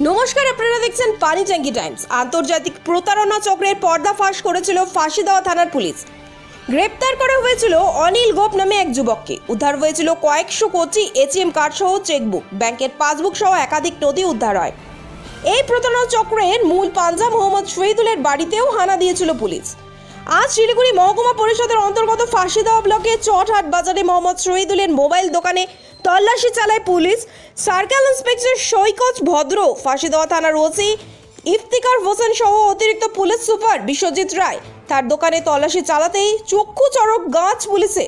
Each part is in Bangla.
নমস্কার, আপনারা দেখছেন পানি ট্যাঙ্কি টাইমস। আন্তর্জাতিক প্রতারণা চক্রের পর্দাফাশ করেছিল ফাঁসি দেওয়া থানার পুলিশ। গ্রেপ্তার করা হয়েছিল অনিল গোপ নামে এক যুবককে। উদ্ধার হয়েছিল কয়েকশো কোটি এটিএম কার্ড সহ চেকবুক। ব্যাংকের পাসবুক সহ একাধিক নথি উদ্ধার হয়। এই প্রতারণা চক্রের মূল পাঞ্জা মোহাম্মদ শহীদুলের বাড়িতেও হানা দিয়েছিল পুলিশ। আজ শিলিগুড়ি মহকুমা পরিষদের অন্তর্গত ফাঁসি দেওয়া ব্লকে চটহাট বাজারে মোহাম্মদ শহীদুলের মোবাইল দোকানে তল্লাশি চালায় পুলিশ। সার্কেল ইন্সপেক্টর সৈকত ভদ্র, ফাঁসি দেওয়া থানার ওসি ইফতিকার হোসেন সহ অতিরিক্ত পুলিশ সুপার বিশ্বজিৎ রায়। তার দোকানে তল্লাশি চালাতেই চক্ষু চড়ক গাছ পুলিশে।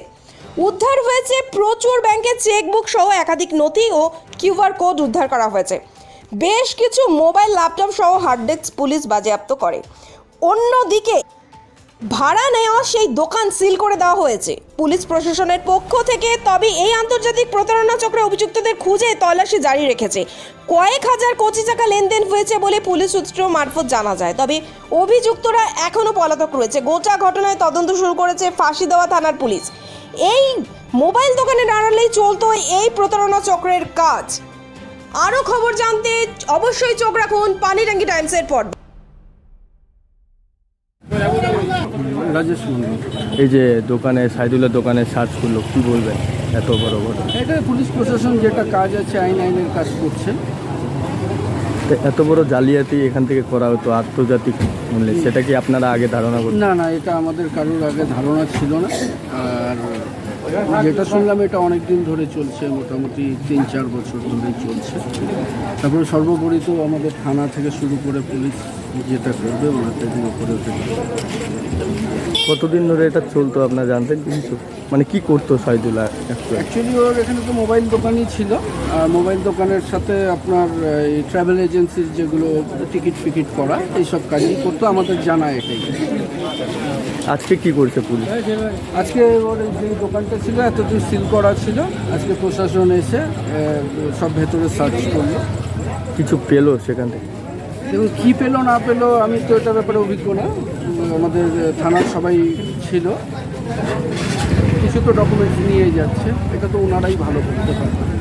উদ্ধার হয়েছে প্রচুর ব্যাংকের চেকবুক সহ একাধিক নথি ও কিউআর কোড উদ্ধার করা হয়েছে। বেশ কিছু মোবাইল, ল্যাপটপ সহ হার্ড ডিস্ক পুলিশ বাজেয়াপ্ত করে। অন্যদিকে ভাড়া নেওয়া সেই দোকান সিল করে দেওয়া হয়েছে। পুলিশ প্রশাসনের পক্ষ থেকে তবে এই আন্তর্জাতিক প্রতারণা চক্রে অভিযুক্তদের খুঁজে তল্লাশি জারি রেখেছে। কয়েক হাজার কোটি টাকা লেনদেন হয়েছে বলে পুলিশ সূত্র মারফত জানা যায়। তবে অভিযুক্তরা এখনও পলাতক রয়েছে। গোটা ঘটনায় তদন্ত শুরু করেছে ফাঁসি দেওয়া থানার পুলিশ। এই মোবাইল দোকানের আড়ালেই চলতো এই প্রতারণা চক্রের কাজ। আরও খবর জানতে অবশ্যই চোখ রাখুন পানিটাঙ্গি টাইমসের পর রাজেশ মন্ডল এই যে দোকানে সাইদুলের দোকানে সার্চ করল কি বলবেন এত বড় ঘটনা। এটা পুলিশ প্রশাসন যেটা কাজ আছে আইন আইনের কাজ করছে। তো এত বড় জালিয়াতি এখান থেকে করা হতো আন্তর্জাতিক মূল্যে সেটা কি আপনারা আগে ধারণা করতেন? না না এটা আমাদের কারোর আগে ধারণা ছিল না। আর যেটা শুনলাম এটা অনেক দিন ধরে চলছে, মোটামুটি তিন চার বছর ধরেই চলছে। তারপরে সর্বোপরি তো আমাদের থানা থেকে শুরু করে পুলিশ যেটা করবে ওনাদের উপরে কতদিন ধরে এটা চলতো, আপনার জানতেন কিছু? মানে কি করতো সাইদুল অ্যাকচুয়ালি ওর এখানে তো মোবাইল দোকানই ছিল। আর মোবাইল দোকানের সাথে আপনার এই ট্রাভেল এজেন্সির যেগুলো টিকিট ফিকিট করা এইসব কাজই করতো আমাদের জানা এটাই। আজকে কি করছে পুলিশ? আজকে ওর যে দোকানটা ছিল এতদিন সিল করা ছিল। আজকে প্রশাসন এসে সব ভেতরে সার্চ করল। কিছু পেল সেখান থেকে? দেখুন কী পেল না পেল আমি তো এটা ব্যাপারে অভিজ্ঞ না। আমাদের থানার সবাই ছিল। কিছু তো ডকুমেন্টস নিয়ে যাচ্ছে এটা তো ওনারাই ভালো করতে পারবে